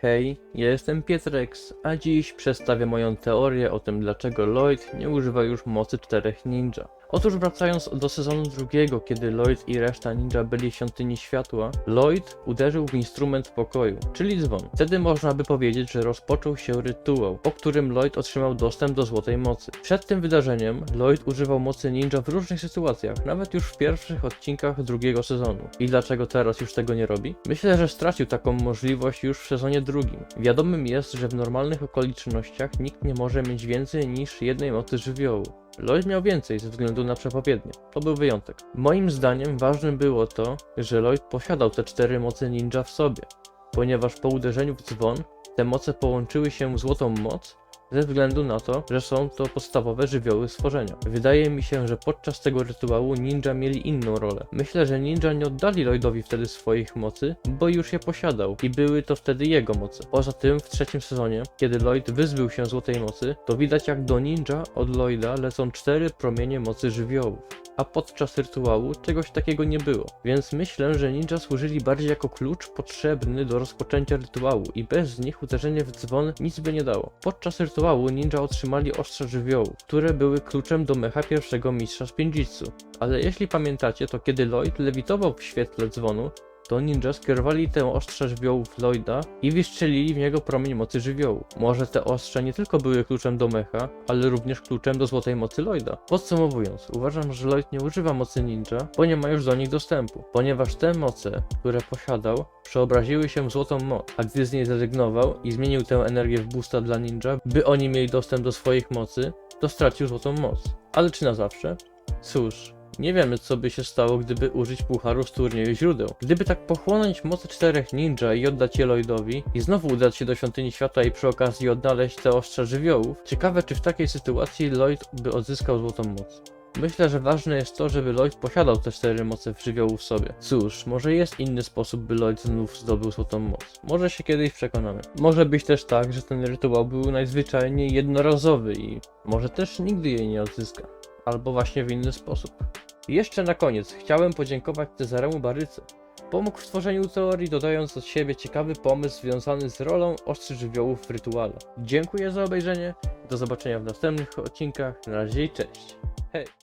Hej, ja jestem Pietreks, a dziś przedstawię moją teorię o tym dlaczego Lloyd nie używa już mocy czterech ninja. Otóż wracając do sezonu drugiego, kiedy Lloyd i reszta ninja byli w świątyni światła, Lloyd uderzył w instrument pokoju, czyli dzwon. Wtedy można by powiedzieć, że rozpoczął się rytuał, po którym Lloyd otrzymał dostęp do złotej mocy. Przed tym wydarzeniem Lloyd używał mocy ninja w różnych sytuacjach, nawet już w pierwszych odcinkach drugiego sezonu. I dlaczego teraz już tego nie robi? Myślę, że stracił taką możliwość już w sezonie drugim. Wiadomym jest, że w normalnych okolicznościach nikt nie może mieć więcej niż jednej mocy żywiołu. Lloyd miał więcej ze względu na przepowiednie. To był wyjątek. Moim zdaniem ważnym było to, że Lloyd posiadał te cztery moce ninja w sobie, ponieważ po uderzeniu w dzwon te moce połączyły się w złotą moc ze względu na to, że są to podstawowe żywioły stworzenia. Wydaje mi się, że podczas tego rytuału ninja mieli inną rolę. Myślę, że ninja nie oddali Lloydowi wtedy swoich mocy, bo już je posiadał i były to wtedy jego moce. Poza tym w trzecim sezonie, kiedy Lloyd wyzbył się złotej mocy, to widać jak do ninja od Lloyda lecą cztery promienie mocy żywiołów a podczas rytuału czegoś takiego nie było. Więc myślę, że ninja służyli bardziej jako klucz potrzebny do rozpoczęcia rytuału i bez nich uderzenie w dzwon nic by nie dało. Podczas rytuału ninja otrzymali ostrza żywiołu, które były kluczem do mecha pierwszego mistrza Spinjitzu. Ale jeśli pamiętacie, to kiedy Lloyd lewitował w świetle dzwonu, to ninja skierowali tę ostrze żywiołów Lloyda i wystrzelili w niego promień mocy żywiołu. Może te ostrze nie tylko były kluczem do mecha, ale również kluczem do złotej mocy Lloyda. Podsumowując, uważam, że Lloyd nie używa mocy ninja, bo nie ma już do nich dostępu, ponieważ te moce, które posiadał, przeobraziły się w złotą moc, a gdy z niej zrezygnował i zmienił tę energię w boosta dla ninja, by oni mieli dostęp do swoich mocy, to stracił złotą moc. Ale czy na zawsze? Cóż, nie wiemy, co by się stało, gdyby użyć pucharu z turnieju źródeł. Gdyby tak pochłonąć mocy czterech ninja i oddać je Lloydowi, i znowu udać się do świątyni światła i przy okazji odnaleźć te ostrze żywiołów, ciekawe czy w takiej sytuacji Lloyd by odzyskał złotą moc. Myślę, że ważne jest to, żeby Lloyd posiadał te cztery moce w żywiołu w sobie. Cóż, może jest inny sposób, by Lloyd znów zdobył złotą moc. Może się kiedyś przekonamy. Może być też tak, że ten rytuał był najzwyczajniej jednorazowy i może też nigdy jej nie odzyska. Albo właśnie w inny sposób. Jeszcze na koniec chciałem podziękować Cezaremu Baryce. Pomógł w tworzeniu teorii, dodając od siebie ciekawy pomysł związany z rolą ostrzy żywiołów w rytuale. Dziękuję za obejrzenie, do zobaczenia w następnych odcinkach, na razie i cześć. Hej!